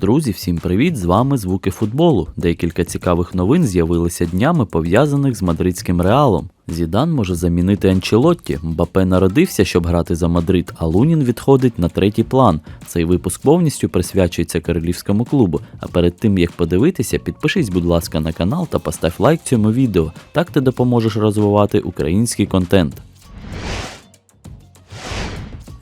Друзі, всім привіт! З вами звуки футболу. Декілька цікавих новин з'явилися днями, пов'язаних з мадридським реалом. Зідан може замінити Анчелотті. Мбапе народився, щоб грати за Мадрид, а Лунін відходить на третій план. Цей випуск повністю присвячується королівському клубу. А перед тим як подивитися, підпишись, будь ласка, на канал та постав лайк цьому відео. Так ти допоможеш розвивати український контент.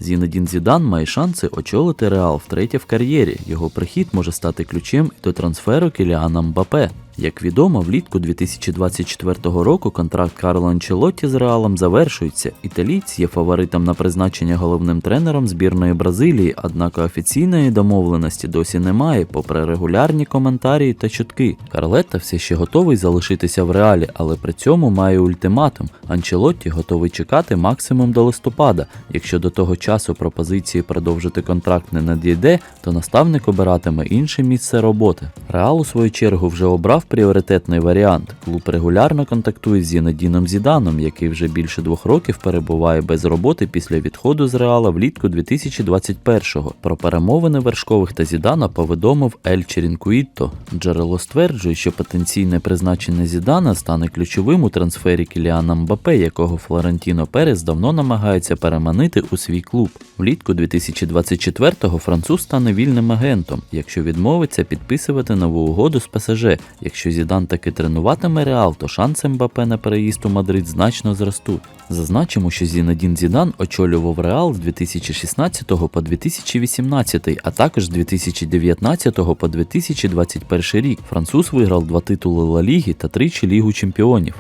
Зінедін Зідан має шанси очолити Реал втретє в кар'єрі. Його прихід може стати ключем до трансферу Кіліана Мбапе. Як відомо, влітку 2024 року контракт Карло Анчелотті з Реалом завершується. Італієць є фаворитом на призначення головним тренером збірної Бразилії, однак офіційної домовленості досі немає, попри регулярні коментарі та чутки. Карлетта все ще готовий залишитися в реалі, але при цьому має ультиматум. Анчелотті готовий чекати максимум до листопада. Якщо до того часу пропозиції продовжити контракт не надійде, то наставник обиратиме інше місце роботи. Реал у свою чергу вже обрав пріоритетний варіант. Клуб регулярно контактує з Зінедіном Зіданом, який вже більше двох років перебуває без роботи після відходу з Реала влітку 2021-го. Про перемовини вершкових та Зідана повідомив Ель Черінкуїтто. Джерело стверджує, що потенційне призначення Зідана стане ключовим у трансфері Кіліана Мбапе, якого Флорентіно Перес давно намагається переманити у свій клуб. Влітку 2024-го француз стане вільним агентом, якщо відмовиться підписувати нову угоду з ПСЖ. Якщо Зідан таки тренуватиме Реал, то шанси Мбапе на переїзд у Мадрид значно зростуть. Зазначимо, що Зінадін Зідан очолював Реал з 2016 по 2018, а також з 2019 по 2021 рік. Француз виграв два титули Ла Ліги та тричі Лігу Чемпіонів.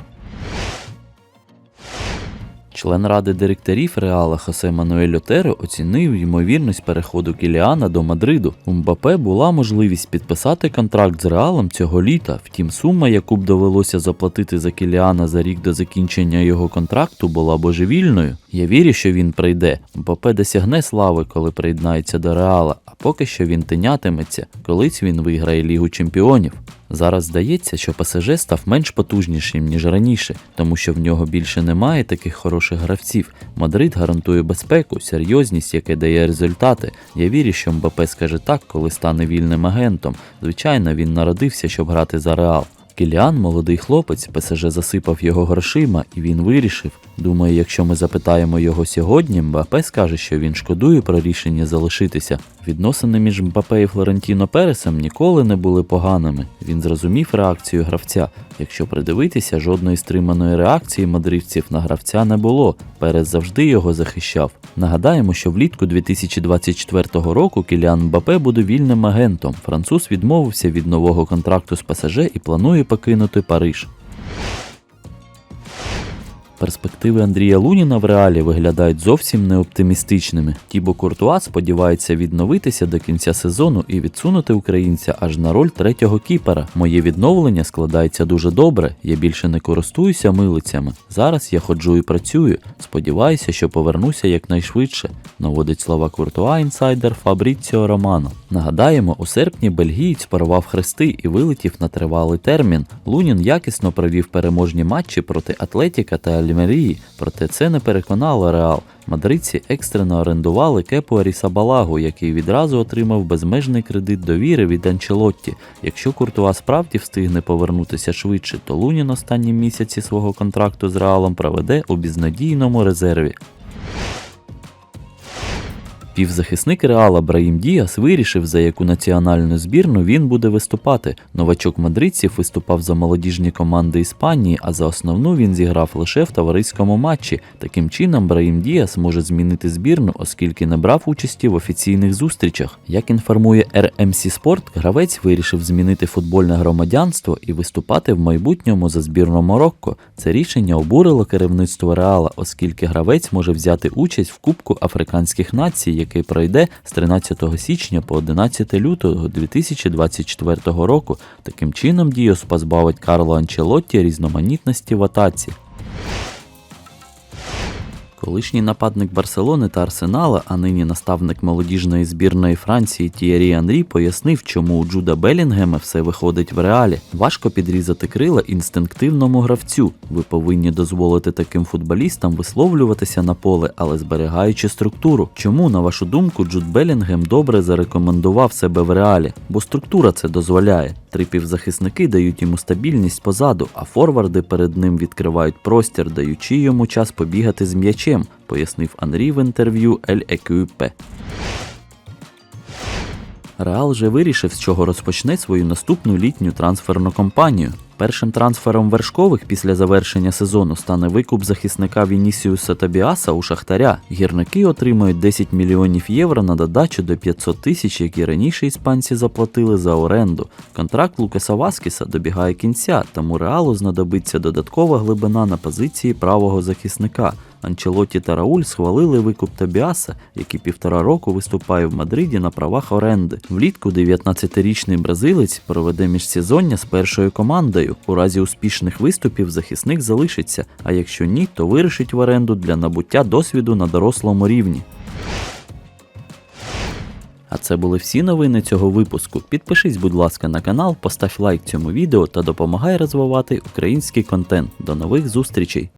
Член ради директорів Реала Хосе Мануель Отеро оцінив ймовірність переходу Кіліана до Мадриду. У Мбапе була можливість підписати контракт з Реалом цього літа. Втім, сума, яку б довелося заплатити за Кіліана за рік до закінчення його контракту, була божевільною. Я вірю, що він прийде. Мбапе досягне слави, коли приєднається до Реала, поки що він тинятиметься, колись він виграє Лігу Чемпіонів. Зараз здається, що ПСЖ став менш потужнішим, ніж раніше, тому що в нього більше немає таких хороших гравців. Мадрид гарантує безпеку, серйозність, яке дає результати. Я вірю, що МБП скаже так, коли стане вільним агентом. Звичайно, він народився, щоб грати за Реал. Кіліан, молодий хлопець, ПСЖ засипав його грошима, і він вирішив. Думаю, якщо ми запитаємо його сьогодні, Мбапе скаже, що він шкодує про рішення залишитися. Відносини між Мбапе і Флорентіно Пересом ніколи не були поганими. Він зрозумів реакцію гравця. Якщо придивитися, жодної стриманої реакції мадридців на гравця не було. Перес завжди його захищав. Нагадаємо, що влітку 2024 року Кіліан Мбапе буде вільним агентом. Француз відмовився від нового контракту з ПСЖ і планує покинути Париж. Перспективи Андрія Луніна в реалі виглядають зовсім неоптимістичними. Тібо Куртуа сподівається відновитися до кінця сезону і відсунути українця аж на роль третього кіпера. Моє відновлення складається дуже добре. Я більше не користуюся милицями. Зараз я ходжу і працюю. Сподіваюся, що повернуся якнайшвидше. Наводить слова Куртуа інсайдер Фабріціо Романо. Нагадаємо, у серпні бельгієць порвав хрести і вилетів на тривалий термін. Лунін якісно провів переможні матчі проти Атлетіка та Альмерії, проте це не переконало Реал. Мадридці екстрено орендували Кепу Арісабалагу, який відразу отримав безмежний кредит довіри від Анчелотті. Якщо Куртуа справді встигне повернутися швидше, то Лунін останні місяці свого контракту з Реалом проведе у безнадійному резерві. Півзахисник Реала Браїм Діас вирішив, за яку національну збірну він буде виступати. Новачок мадридців виступав за молодіжні команди Іспанії, а за основну він зіграв лише в товариському матчі. Таким чином, Браїм Діас може змінити збірну, оскільки не брав участі в офіційних зустрічах. Як інформує RMC Sport, гравець вирішив змінити футбольне громадянство і виступати в майбутньому за збірну Марокко. Це рішення обурило керівництво Реала, оскільки гравець може взяти участь в Кубку африканських націй, який пройде з 13 січня по 11 лютого 2024 року. Таким чином Діос позбавить Карло Анчелотті різноманітності в атаці. Колишній нападник Барселони та Арсенала, а нині наставник молодіжної збірної Франції Тієрі Анрі пояснив, чому у Джуда Белінгема все виходить в реалі. Важко підрізати крила інстинктивному гравцю. Ви повинні дозволити таким футболістам висловлюватися на поле, але зберігаючи структуру. Чому, на вашу думку, Джуд Белінгем добре зарекомендував себе в реалі? Бо структура це дозволяє. Три півзахисники дають йому стабільність позаду, а форварди перед ним відкривають простір, даючи йому час побігати з м'ячем, пояснив Анрі в інтерв'ю Ель Екюпе. Реал вже вирішив, з чого розпочне свою наступну літню трансферну кампанію. Першим трансфером вершкових після завершення сезону стане викуп захисника Вінісіуса Табіаса у Шахтаря. Гірники отримають 10 мільйонів євро на додачу до 500 тисяч, які раніше іспанці заплатили за оренду. Контракт Лукаса Васкіса добігає кінця, тому реалу знадобиться додаткова глибина на позиції правого захисника. Анчелоті та Рауль схвалили викуп Табіаса, який півтора року виступає в Мадриді на правах оренди. Влітку 19-річний бразилець проведе міжсезоння з першою командою. У разі успішних виступів захисник залишиться, а якщо ні, то вирішить в оренду для набуття досвіду на дорослому рівні. А це були всі новини цього випуску. Підпишись, будь ласка, на канал, постав лайк цьому відео та допомагай розвивати український контент. До нових зустрічей!